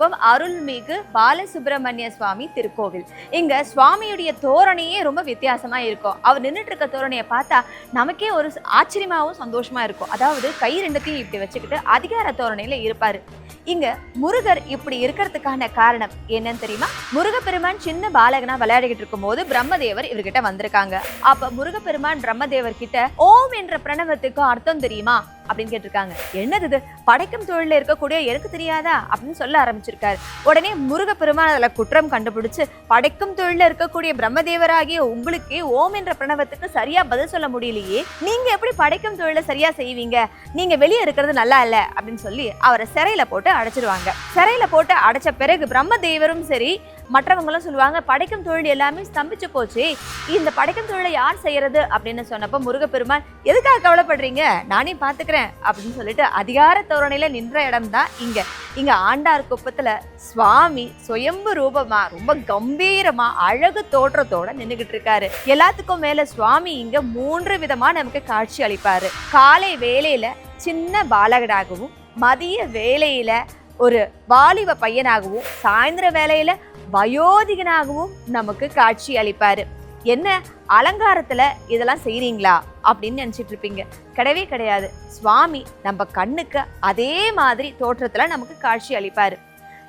அருள்மிகு பாலசுப்பிரமணிய சுவாமி திருக்கோவில். இங்க சுவாமியுடைய தோரணையே ரொம்ப வித்தியாசமா இருக்கும். அவர் நின்றுட்டு இருக்க தோரணையை பார்த்தா நமக்கே ஒரு ஆச்சரியமாவும் சந்தோஷமா இருக்கும். அதாவது கை ரெண்டுத்தையும் இப்படி வச்சுக்கிட்டு அதிகார தோரணையில இருப்பாரு. இங்க முருகர் இப்படி இருக்கிறதுக்கான காரணம் என்னன்னு தெரியுமா? முருகப்பெருமான் சின்ன பாலகனா விளையாடிக்கிட்டு இருக்கும் போது பிரம்மதேவர் இவர்கிட்ட வந்திருக்காங்க. அப்ப முருகப்பெருமான் பிரம்மதேவர் கிட்ட ஓம் என்ற பிரணவத்துக்கு அர்த்தம் தெரியுமா? அப்படின்னு கேட்டிருக்காங்க. என்னது இது? படைக்கும் தொழில இருக்கக்கூடிய எனக்கு தெரியாதா? அப்படின்னு சொல்ல ஆரம்பிச்சிருக்காரு. உடனே முருகப்பெருமான் அதில் குற்றம் கண்டுபிடிச்சு படைக்கும் தொழில இருக்கக்கூடிய பிரம்மதேவராகிய உங்களுக்கே ஓம் என்ற பிரணவத்துக்கு சரியா பதில் சொல்ல முடியலையே. நீங்க எப்படி படைக்கும் தொழில சரியா செய்வீங்க? நீங்க வெளியே இருக்கிறது நல்லா இல்ல. அப்படின்னு சொல்லி அவரை சிறையில போட்டு அடைச்சிருவாங்க. சிறையில போட்டு அடைச்ச பிறகு பிரம்மதேவரும் சரி மற்றவங்களும் சொல்லுவாங்க படைக்கும் தொழில் எல்லாமே ஸ்தம்பிச்சு போச்சு. இந்த படைக்கும் தொழிலை யார் செய்யறது? அப்படின்னு சொன்னப்ப முருகப்பெருமான் எதுக்காக கவலைப்படுறீங்க? நானே பார்த்துக்கிறேன் அப்படின்னு சொல்லிட்டு அதிகார தோரணையில நின்ற இடம் தான் இங்க. இங்க ஆண்டார் குப்பத்துல சுவாமி சுயம்பு ரூபமா ரொம்ப கம்பீரமா அழகு தோற்றத்தோட நின்னுகிட்டு இருக்காரு. எல்லாத்துக்கும் மேல சுவாமி இங்க மூன்று விதமா நமக்கு காட்சி அளிப்பாரு. காலை வேலையில சின்ன பாலகனாகவும் மதிய வேலையில ஒரு வாலிப பையனாகவும் சாயந்தர வேலையில வயோதிகனாகவும் நமக்கு காட்சி அளிப்பார். என்ன? அலங்காரத்தில் இதெல்லாம் செய்கிறீங்களா அப்படின்னு நினச்சிட்டு இருப்பீங்க. கிடையவே கிடையாது. சுவாமி நம்ம கண்ணுக்கு அதே மாதிரி தோற்றத்தில் நமக்கு காட்சி அளிப்பார்.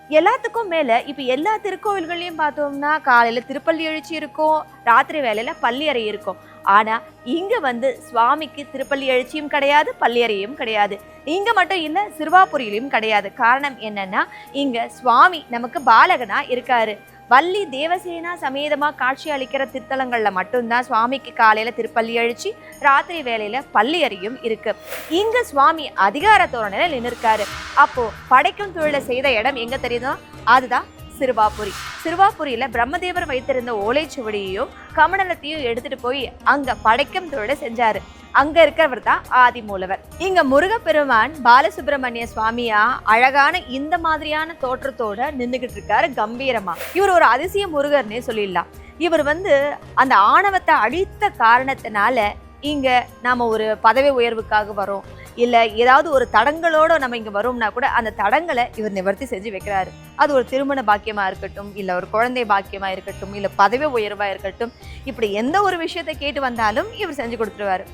எல்லாத்துக்கும் மேலே இப்போ எல்லா திருக்கோவில்களையும் பார்த்தோம்னா காலையில் திருப்பள்ளி எழுச்சி இருக்கும் ராத்திரி வேலையில் பள்ளி அறை இருக்கும். ஆனால் இங்கே வந்து சுவாமிக்கு திருப்பள்ளி எழுச்சியும் கிடையாது பள்ளியறையும் கிடையாது. இங்கே மட்டும் இல்லை சிறுவாபுரியிலையும் கிடையாது. காரணம் என்னன்னா இங்கே சுவாமி நமக்கு பாலகனாக இருக்காரு. வள்ளி தேவசேனா சமேதமாக காட்சி அளிக்கிற திருத்தலங்களில் மட்டும்தான் சுவாமிக்கு காலையில் திருப்பள்ளி எழுச்சி ராத்திரி வேலையில் பள்ளி அறியும் இருக்கு. இங்கே சுவாமி அதிகார தோரணையில் நின்றுருக்காரு அப்போது படைக்கும் தொழிலை செய்த இடம் எங்கே தெரியுதோ? அதுதான் சிறுவாபுரி. சிறுவாபுரியில பிரம்மதேவர் வைத்திருந்த ஓலைச்சுவடியையும் கமண்டலத்தையும் எடுத்துட்டு போய் அங்க படைக்கும் தொழிலை செஞ்சாரு. அங்க இருக்கிறவர் தான் ஆதிமூலவர். இங்க முருகப்பெருமான் பாலசுப்பிரமணிய சுவாமியா அழகான இந்த மாதிரியான தோற்றத்தோட நின்னுகிட்டு இருக்காரு கம்பீரமா. இவர் ஒரு அதிசய முருகர்னே சொல்லிடலாம். இவர் வந்து அந்த ஆணவத்தை அழித்த காரணத்தினால இங்க நாம ஒரு பதவி உயர்வுக்காக வரோம். இல்லை ஏதாவது ஒரு தடங்களோட நம்ம இங்கே வரோம்னா கூட அந்த தடங்களை இவர் நிவர்த்தி செஞ்சு வைக்கிறாரு. அது ஒரு திருமண பாக்கியமாக இருக்கட்டும் இல்லை ஒரு குழந்தை பாக்கியமாக இருக்கட்டும் இல்லை பதவி உயர்வாக இருக்கட்டும் இப்படி எந்த ஒரு விஷயத்தை கேட்டு வந்தாலும் இவர் செஞ்சு கொடுத்துருவாரு.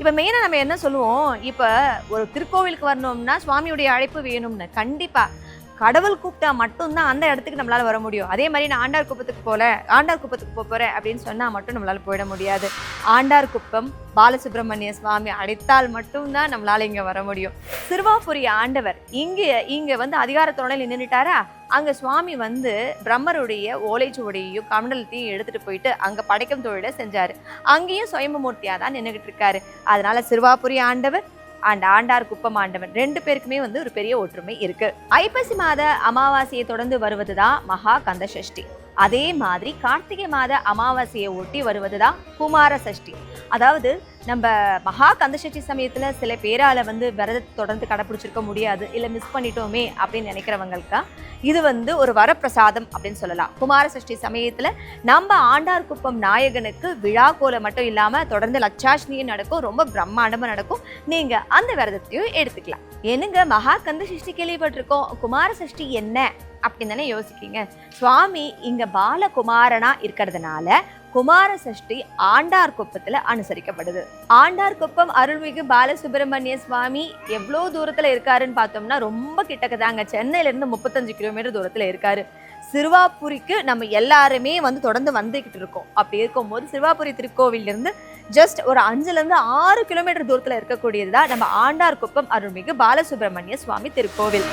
இப்போ மெயினாக நம்ம என்ன சொல்லுவோம்? இப்போ ஒரு திருக்கோவிலுக்கு வரணும்னா சுவாமியுடைய அழைப்பு வேணும்னு கண்டிப்பாக கடவுள் கூப்பிட்டா மட்டும்தான் அந்த இடத்துக்கு நம்மளால வர முடியும். அதே மாதிரி நான் ஆண்டார் குப்பத்துக்கு போல ஆண்டார் குப்பத்துக்கு போக போறேன் அப்படின்னு சொன்னா மட்டும் நம்மளால போயிட முடியாது. ஆண்டார் குப்பம் பாலசுப்ரமணிய சுவாமி அழைத்தால் மட்டும்தான் நம்மளால இங்க வர முடியும். சிறுவாபுரி ஆண்டவர் இங்க இங்க வந்து அதிகாரத்தோட நின்றுட்டாரா அங்க சுவாமி வந்து பிரம்மருடைய ஓலைச்சுவடியையும் கமண்டலத்தையும் எடுத்துட்டு போயிட்டு அங்க படைக்கும் தொழிலை செஞ்சாரு. அங்கேயும் சுயம்பமூர்த்தியாக தான் நின்றுகிட்டு இருக்காரு. அதனால சிறுவாபுரி ஆண்டவர் அண்ட் ஆண்டார் குப்பம் ஆண்டவன் ரெண்டு பேருக்குமே வந்து ஒரு பெரிய ஒற்றுமை இருக்கு. ஐப்பசி மாத அமாவாசையை தொடர்ந்து வருவதுதான் மகா கந்த சஷ்டி. அதே மாதிரி கார்த்திகை மாத அமாவாசையை ஒட்டி வருவதுதான் குமார சஷ்டி. அதாவது நம்ம மகா கந்தசஷ்டி சமயத்தில் சில பேரால் வந்து விரதத்தை தொடர்ந்து கடைப்பிடிச்சிருக்க முடியாது இல்லை மிஸ் பண்ணிட்டோமே அப்படின்னு நினைக்கிறவங்களுக்கு இது வந்து ஒரு வரப்பிரசாதம் அப்படின்னு சொல்லலாம். குமார சஷ்டி சமயத்தில் நம்ம ஆண்டார் குப்பம் நாயகனுக்கு விழா கோலம் மட்டும் இல்லாமல் தொடர்ந்து லட்சாஷ்னியும் நடக்கும் ரொம்ப பிரம்மாண்டமாக நடக்கும். நீங்கள் அந்த விரதத்தையும் எடுத்துக்கலாம். என்னங்க மகா கந்த சஷ்டி கேள்விப்பட்டிருக்கோம் குமார சஷ்டி என்ன அப்படின்னு தானே யோசிக்கீங்க சுவாமி இங்கே பாலகுமாரனாக இருக்கிறதுனால குமார சஷ்டி ஆண்டார் குப்பத்தில் அனுசரிக்கப்படுது. ஆண்டார் குப்பம் அருள்மிகு பாலசுப்பிரமணிய சுவாமி எவ்வளோ தூரத்தில் இருக்காருன்னு பார்த்தோம்னா ரொம்ப கிட்டக்கு தாங்க சென்னையில இருந்து முப்பத்தஞ்சு கிலோமீட்டர் தூரத்தில் இருக்காரு. சிறுவாபுரிக்கு நம்ம எல்லாருமே வந்து தொடர்ந்து வந்துக்கிட்டு இருக்கோம். அப்படி இருக்கும்போது சிறுவாபுரி திருக்கோவிலிருந்து ஜஸ்ட் ஒரு அஞ்சுலேருந்து ஆறு கிலோமீட்டர் தூரத்தில் இருக்கக்கூடியது தான் நம்ம ஆண்டார் குப்பம் அருள்மிகு பாலசுப்ரமணிய சுவாமி திருக்கோவில்.